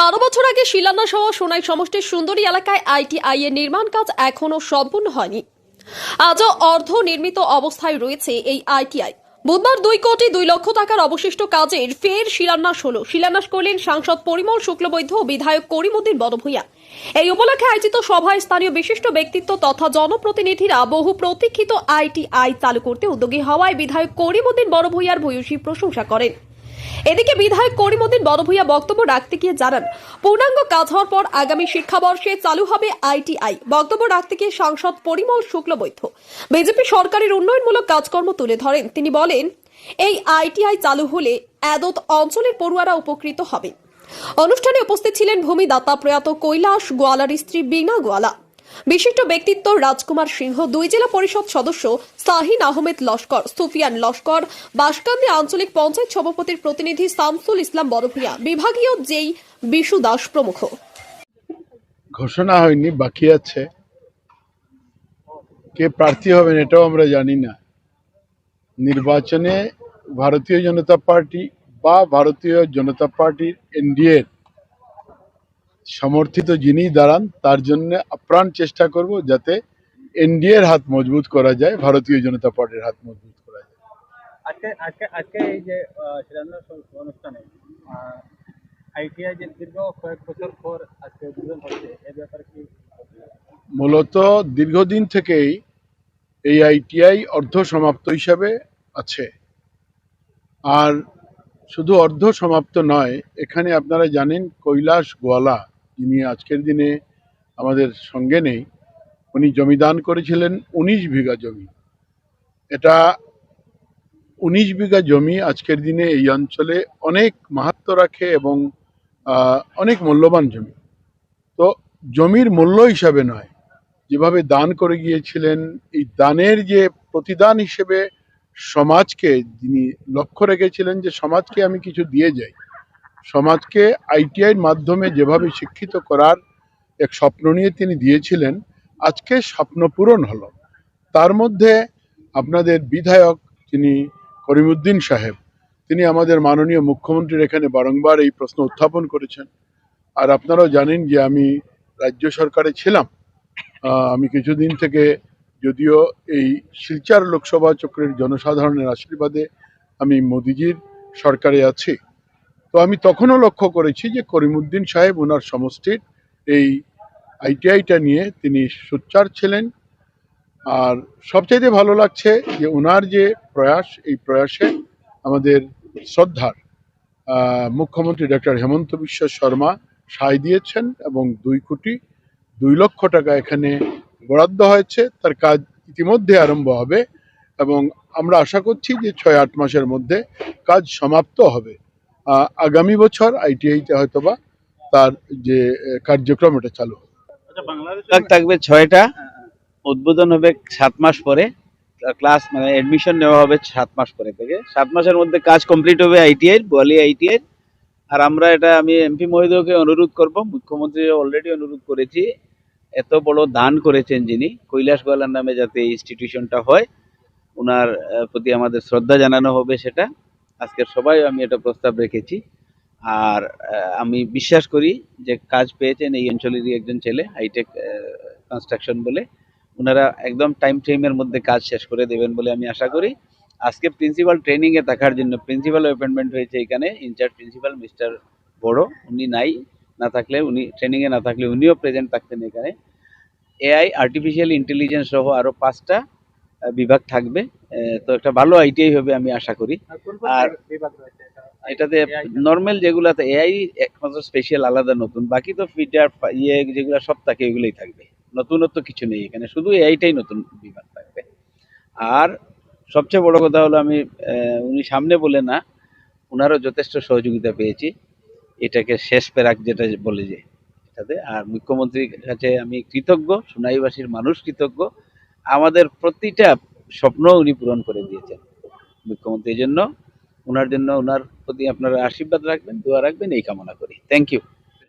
বারো বছর আগে শিলান্যাস হওয়া সোনাই সমষ্টির সুন্দরী এলাকায় আইটিআই এর নির্মাণ কাজ এখনও সম্পূর্ণ হয়নি। আজও অর্ধ নির্মিত অবস্থায় রয়েছে এই আইটিআই। বুধবার দুই কোটি দুই লক্ষ টাকার অবশিষ্ট কাজের ফের শিলান্যাস হল। শিলান্যাস করলেন সাংসদ পরিমল শুক্লবৈদ্য ও বিধায়ক করিমুদ্দিন বড়ভূঁইয়া এই উপলক্ষে আয়োজিত সভায় স্থানীয় বিশিষ্ট ব্যক্তিত্ব তথা জনপ্রতিনিধিরা বহু প্রতীক্ষিত আইটিআই চালু করতে উদ্যোগী হওয়ায় বিধায়ক করিমুদ্দিন বড়ভূঁইয়ার ভূয়সী প্রশংসা করেন। এদিকে বিধায়ক করিমুদ্দিন বড়ভূইয়া বক্তব্য রাখতে গিয়ে জানান, পূর্ণাঙ্গ কাজ হওয়ার পর আগামী শিক্ষাবর্ষে চালু হবে আইটিআই। বক্তব্য রাখতে গিয়ে সাংসদ পরিমল শুক্লবৈদ্য, বিজেপি সরকারের উন্নয়নমূলক কাজকর্ম তুলে ধরেন। তিনি বলেন, এই আইটিআই চালু হলে এদত অঞ্চলের পড়ুয়ারা উপকৃত হবে। অনুষ্ঠানে উপস্থিত ছিলেন ভূমিদাতা প্রয়াত কৈলাস গোয়ালার স্ত্রী বীণা গোয়ালা। বিশিষ্ট ব্যক্তিত্ব রাজকুমার সিংহ, দুই জেলা পরিষদ সদস্য সাহিন আহমেদ লস্কর, সুফিয়ান লস্কর, বাসকান্দি আঞ্চলিক পঞ্চায়েত সভাপতির প্রতিনিধি শামসুল ইসলাম বড়ভূয়া, বিভাগীয় জেই বিশু দাস প্রমুখ। ঘোষণা হয়নি, বাকি আছে। কে প্রার্থী হবেন এটাও আমরা জানি না। নির্বাচনে ভারতীয় জনতা পার্টি বা ভারতীয় জনতা পার্টির এনডিএর সমর্থিত যিনি দাঁড়ান তার জন্য আপ্রাণ চেষ্টা করব যাতে এনডিএর হাত মজবুত করা যায় ভারতীয় জনতা পার্টির হাত মজবুত করা যায়। আজকে আজকে আজকে এই যে শিলান্যাস অনুষ্ঠানে আইটিআই যে দীর্ঘ কয়েক বছর পর আজকে উদ্বোধন হচ্ছে এ ব্যাপারে কি মূলত দীর্ঘদিন থেকেই এই আইটিআই অর্ধ সমাপ্ত হিসাবে আছে। আর শুধু অর্ধ সমাপ্ত নয় এখানে আপনারা জানেন কৈলাস গোয়ালা যিনি আজকের দিনে আমাদের সঙ্গে নেই, উনি জমি দান করেছিলেন উনিশ বিঘা জমি। এটা উনিশ বিঘা জমি আজকের দিনে এই অঞ্চলে অনেক মাহাত্ম রাখে এবং অনেক মূল্যবান জমি। তো জমির মূল্য হিসাবে নয়, যেভাবে দান করে গিয়েছিলেন, এই দানের যে প্রতিদান হিসেবে সমাজকে, যিনি লক্ষ্য রেখেছিলেন যে সমাজকে আমি কিছু দিয়ে যাই। সমাজকে আইটিআইয়ের মাধ্যমে যেভাবে শিক্ষিত করার এক স্বপ্ন নিয়ে তিনি দিয়েছিলেন, আজকে স্বপ্ন পূরণ হলো। তার মধ্যে আপনাদের বিধায়ক তিনি করিমুদ্দিন সাহেব, তিনি আমাদের মাননীয় মুখ্যমন্ত্রীর এখানে বারংবার এই প্রশ্ন উত্থাপন করেছেন। আর আপনারাও জানেন যে আমি রাজ্য সরকারে ছিলাম। আমি কিছুদিন থেকে যদিও এই শিলচার লোকসভা চক্রের জনসাধারণের আশীর্বাদে আমি মোদিজির সরকারে আছি। তো আমি তখনও লক্ষ্য করেছি যে করিমুদ্দিন সাহেব ওনার সমষ্টির এই আইটিআইটা নিয়ে তিনি সোচ্চার ছিলেন। আর সবচাইতে ভালো লাগছে যে ওনার যে প্রয়াস, এই প্রয়াসে আমাদের শ্রদ্ধার মুখ্যমন্ত্রী ডক্টর হেমন্ত বিশ্ব শর্মা সায় দিয়েছেন এবং দুই কোটি দুই লক্ষ টাকা এখানে বরাদ্দ হয়েছে। তার কাজ ইতিমধ্যে আরম্ভ হবে এবং আমরা আশা করছি যে ছয় আট মাসের মধ্যে কাজ সমাপ্ত হবে। আগামী বছর আইটিআইতে হয়তোবা তার যে কার্যক্রম এটা চালু আচ্ছা বাংলাদেশ থাকবে ছয়টা। উদ্বোধন হবে সাত মাস পরে। ক্লাস মানে এডমিশন নেওয়া হবে সাত মাস পরে থেকে। সাত মাসের মধ্যে কাজ কমপ্লিট হবে আইটিআই বোয়ালি আইটিআই। আর আমরা এটা আমি এমপি মহোদয়কে অনুরোধ করব মুখ্যমন্ত্রী অলরেডি অনুরোধ করেছি। এত বড় দান করেছেন যিনি কৈলাস গোয়ালার নামে যাতে ইনস্টিটিউশনটা হয় ওনার প্রতি আমাদের শ্রদ্ধা জানানো হবে সেটা। আজকের সবাই আমি এটা প্রস্তাব রেখেছি। আর আমি বিশ্বাস করি যে কাজ পেয়েছেন এই অঞ্চলেরই একজন ছেলে হাইটেক কনস্ট্রাকশন বলে। ওনারা একদম টাইম ফ্রেমের মধ্যে কাজ শেষ করে দেবেন বলে আমি আশা করি। আজকে প্রিন্সিপাল ট্রেনিংয়ে থাকার জন্য প্রিন্সিপাল অ্যাপয়েন্টমেন্ট হয়েছে এখানে ইনচার্জ প্রিন্সিপাল মিস্টার বড়, উনি নাই, না থাকলে উনি ট্রেনিংয়ে না থাকলে উনিও প্রেজেন্ট থাকতেন এখানে। এআই আর্টিফিশিয়াল ইন্টেলিজেন্স সহ আরও পাঁচটা বিভাগ থাকবে। তো একটা ভালো আইটিআই হবে আমি আশা করি। আর? এটাতে? নর্মাল যেগুলাতে এআই একমাত্র স্পেশাল আলাদা নতুন। বাকি তো ফিটার ইয়ে যেগুলো সব থাকে এগুলোই থাকবে। নতুনত্ব কিছু নেই এখানে। শুধু এআইটাই নতুন বিভাগ থাকবে। আর সবচেয়ে বড় কথা হলো আমি উনি সামনে বলে না ওনারও যথেষ্ট সহযোগিতা পেয়েছি। এটাকে শেষ পেরাক যেটা বলে যে এটাতে। আর মুখ্যমন্ত্রীর কাছে আমি কৃতজ্ঞ সোনাইবাসীর মানুষ কৃতজ্ঞ। আমাদের প্রতিটা স্বপ্ন উনি পূরণ করে দিয়েছেন। মুখ্যমন্ত্রীর জন্য ওনার জন্য ওনার প্রতি আপনারা আশীর্বাদ রাখবেন, দোয়া রাখবেন, এই কামনা করি। Thank you